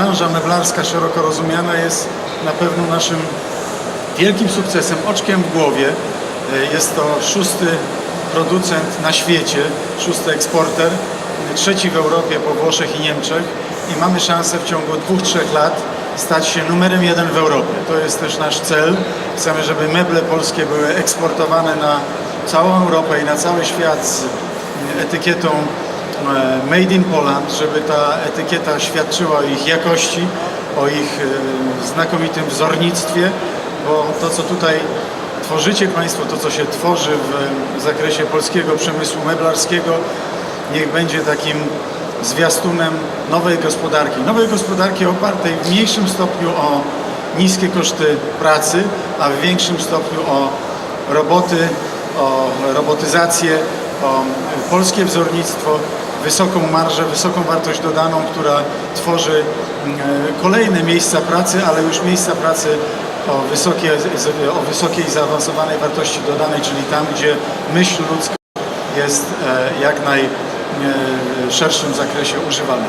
branża meblarska szeroko rozumiana jest na pewno naszym wielkim sukcesem, oczkiem w głowie. E, Jest to szósty producent na świecie, szósty eksporter, trzeci w Europie po Włoszech i Niemczech i mamy szansę w ciągu dwóch, trzech lat stać się numerem jeden w Europie. To jest też nasz cel. Chcemy, żeby meble polskie były eksportowane na całą Europę i na cały świat z etykietą Made in Poland, żeby ta etykieta świadczyła o ich jakości, o ich e, znakomitym wzornictwie, bo to, co tutaj tworzycie Państwo, to, co się tworzy w zakresie polskiego przemysłu meblarskiego, niech będzie takim zwiastunem nowej gospodarki. Nowej gospodarki opartej w mniejszym stopniu o niskie koszty pracy, a w większym stopniu o roboty, o robotyzację, o polskie wzornictwo, wysoką marżę, wysoką wartość dodaną, która tworzy mm, kolejne miejsca pracy, ale już miejsca pracy o wysokiej, o wysokiej zaawansowanej wartości dodanej, czyli tam, gdzie myśl ludzka jest e, jak najszerszym zakresie używana.